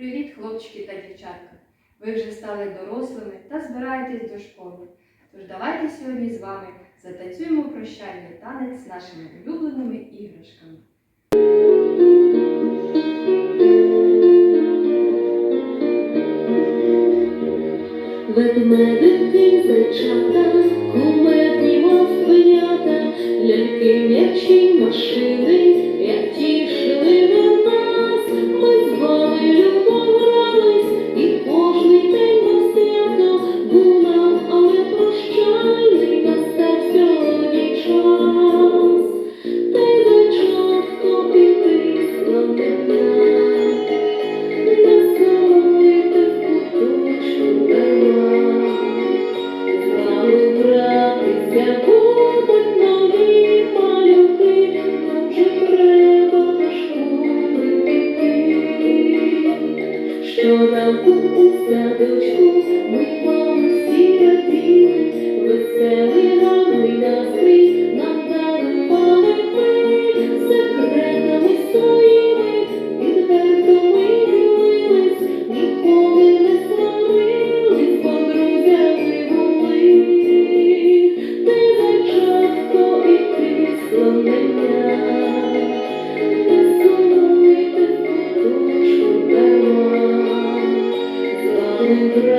Привіт, хлопчики та дівчатка! Ви вже стали дорослими та збираєтесь до школи. Тож давайте сьогодні з вами затанцюємо прощальний танець з нашими улюбленими іграшками. Ведмедики, зайчата, м'ячі, машини, як тішили що нам буде садочку, ми всі веселий новий настрій, нам дарували ми секретами своїми, і тепер ми ділились, ніколи не ставились, подрузями були, ти зачатко і крісло Thank you.